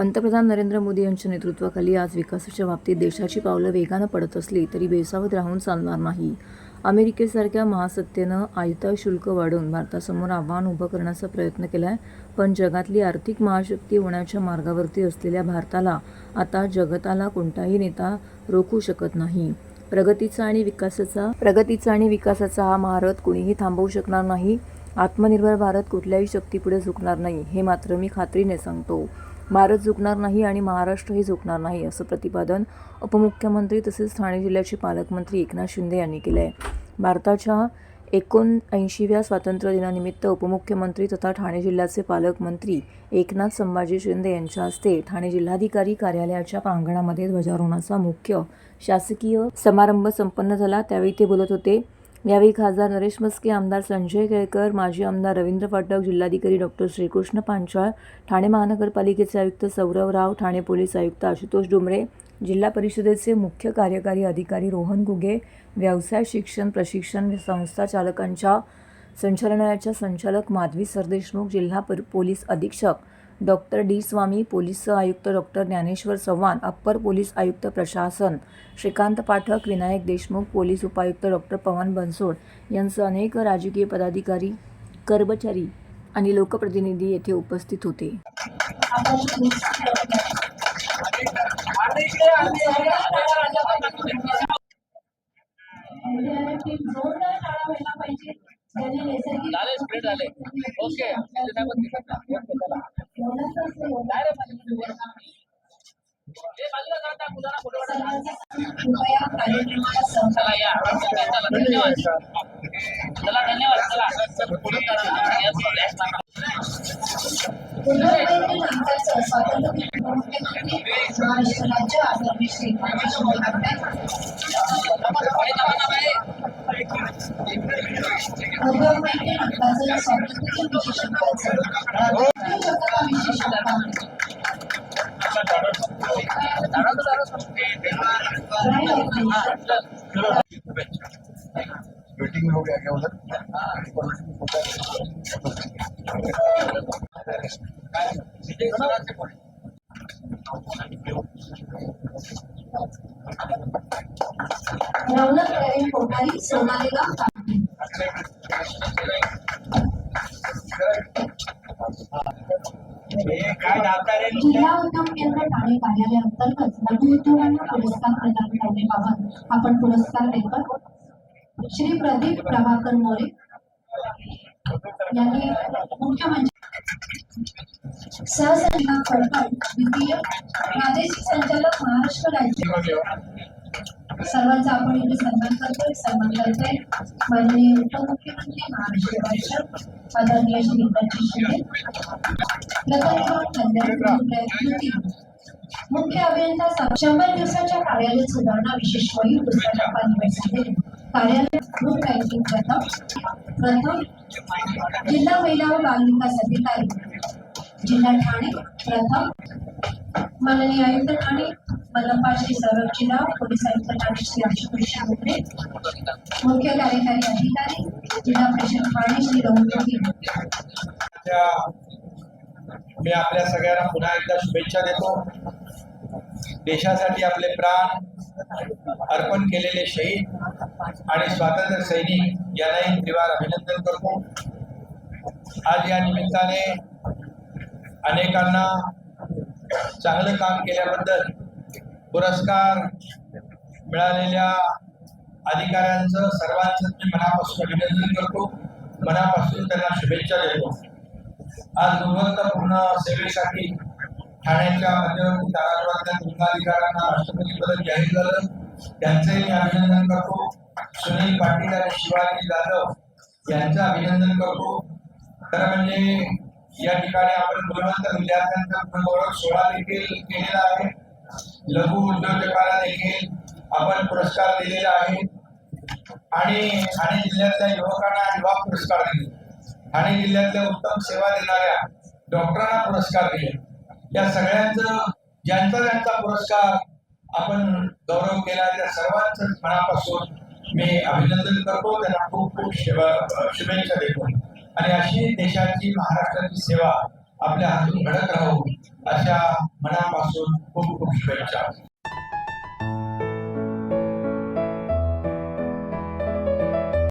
पंतप्रधान नरेंद्र मोदी यांच्या नेतृत्वाखाली आज विकासाच्या बाबतीत देशाची पावलं वेगानं पडत असली तरी बेसावत राहून चालणार नाही. अमेरिकेसारख्या महासत्तेनं आयता शुल्क वाढवून भारतासमोर आव्हान उभं करण्याचा प्रयत्न केलाय पण जगातली आर्थिक महाशक्ती होण्याच्या मार्गावरती असलेल्या भारताला आता जगताला कोणताही नेता रोखू शकत नाही. प्रगतीचा आणि विकासाचा प्रगतीचा आणि विकासाचा हा महारथ कुणीही थांबवू शकणार नाही. आत्मनिर्भर भारत कुठल्याही शक्तीपुढे झुकणार नाही हे मात्र मी खात्रीने सांगतो. भारत झुकणार नाही आणि महाराष्ट्रही झुकणार नाही असं प्रतिपादन उपमुख्यमंत्री तसेच ठाणे जिल्ह्याचे पालकमंत्री एकनाथ शिंदे यांनी केलं आहे भारताच्या एकोणऐंशीव्या स्वातंत्र्य दिनानिमित्त उपमुख्यमंत्री तथा ठाणे जिल्ह्याचे पालकमंत्री एकनाथ संभाजी शिंदे यांच्या हस्ते ठाणे जिल्हाधिकारी कार्यालयाच्या प्रांगणामध्ये ध्वजारोहणाचा मुख्य शासकीय समारंभ संपन्न झाला. त्यावेळी ते बोलत होते यावेळी खासदार नरेश मस्के आमदार संजय केळकर माजी आमदार रवींद्र फाटक जिल्हाधिकारी डॉक्टर श्रीकृष्ण पांचाळ ठाणे महानगरपालिकेचे आयुक्त सौरव राव ठाणे पोलीस आयुक्त आशुतोष डुमरे जिल्हा परिषदेचे मुख्य कार्यकारी अधिकारी रोहन गुगे व्यवसाय शिक्षण प्रशिक्षण संस्था चालकांच्या संचालनालयाच्या संचालक माधवी सरदेशमुख जिल्हा पर पोलीस अधीक्षक डॉक्टर डी स्वामी पोलीस आयुक्त doctor Dnyaneshwar Chavan upper police आयुक्त प्रशासन श्रीकांत पाठक विनायक देशमुख पोलीस उपायुक्त डॉक्टर पवन बनसोड यांसह अनेक राजकीय पदाधिकारी कर्मचारी आणि लोकप्रतिनिधी येथे उपस्थित होते. पाहिजे झाले स्प्रे झाले ओके. कृपया कार्यक्रमाला चला या. चला धन्यवाद. चला धन्यवाद. स्वातंत्र्य महाराष्ट्र राज्य आदरणीय श्री राजेश पूर्वपैकी नाटकाचं स्वातंत्र्य विशेषकाचं विशेषकांचं मीटिंग में हो गया क्या उधर रौनक रवी कोठारी सोनालीला पाटील जिल्हा उद्योग केंद्र ठाणे कार्यालयाअंतर्गत लघु उद्योगांना पुरस्कार प्रदान करण्याबाबत आपण पुरस्कार देतो श्री प्रदीप प्रभाकर मोरे यांनी मुख्यमंत्री म्हणजे सहसंचालक फडकड द्वितीय प्रादेशिक संचालक महाराष्ट्र राज्य सर्वांचा आपण इथे सन्मान करतोय सन्मान करतोय माननीय उपमुख्यमंत्री महाराष्ट्र राज्य आदरणीय श्री एकनाथजी शिंदे. प्रथम प्रयत्न मुख्य अभियंता शंभर दिवसाच्या कार्यालय सुधारणा विशेष होईल पुस्तकाचा निवड कार्यालय ग्रुप बँकिंग प्रथम प्रथम जिल्हा महिला व बाल विकास अधिकारी. जिल्हा ठाणे. प्रथम माननीय आयुक्त ठाणे. मनपा श्री सौरभ जिल्हा पोलीस आयुक्त ठाणे श्री आशुतोष डोंगरे मुख्य कार्यकारी अधिकारी जिल्हा परिषद पाणी श्री रघुपती मी आपल्या सगळ्यांना पुन्हा एकदा शुभेच्छा देतो. देशासाठी आपले प्राण अर्पण केलेले शहीद आणि स्वातंत्र्य सैनिक यांनाही त्रिवार अभिनंदन करतो. आज या निमित्ताने अनेकांना चांगलं काम केल्याबद्दल पुरस्कार मिळालेल्या अधिकाऱ्यांचं सर्वांचं मी मनापासून अभिनंदन करतो. मनापासून त्यांना शुभेच्छा देतो. आज गुणवत्तापूर्ण सेवेसाठी ठाण्याच्या मध्यवर्ती कारागृहातल्या जिल्हाधिकाऱ्यांना राष्ट्रपती पदक जाहीर झालं. त्यांचंही मी अभिनंदन करतो. सुनील पाटील आणि शिवाजी जाधव यांचं अभिनंदन करतो. खरं म्हणजे या ठिकाणी आपण गुणवंत विद्यार्थ्यांचा गुणगौरव सोहळा देखील केलेला आहे. लघु उद्योजकाला देखील आपण पुरस्कार दिलेला आहे. आणि ठाणे जिल्ह्यातल्या युवकांना युवा पुरस्कार दिले ठाणे जिल्ह्यातल्या उत्तम सेवा देणाऱ्या डॉक्टरांना पुरस्कार दिले या सगळ्यांचं ज्यांचा ज्यांचा पुरस्कार आपण गौरव केला त्या सर्वांचं मनापासून मी अभिनंदन करतो. त्यांना खूप खूप सेवा शुभेच्छा देतो. आणि अशी देशाची महाराष्ट्राची सेवा आपल्या हातून घडत राहू अशा मनापासून खूप खूप शुभेच्छा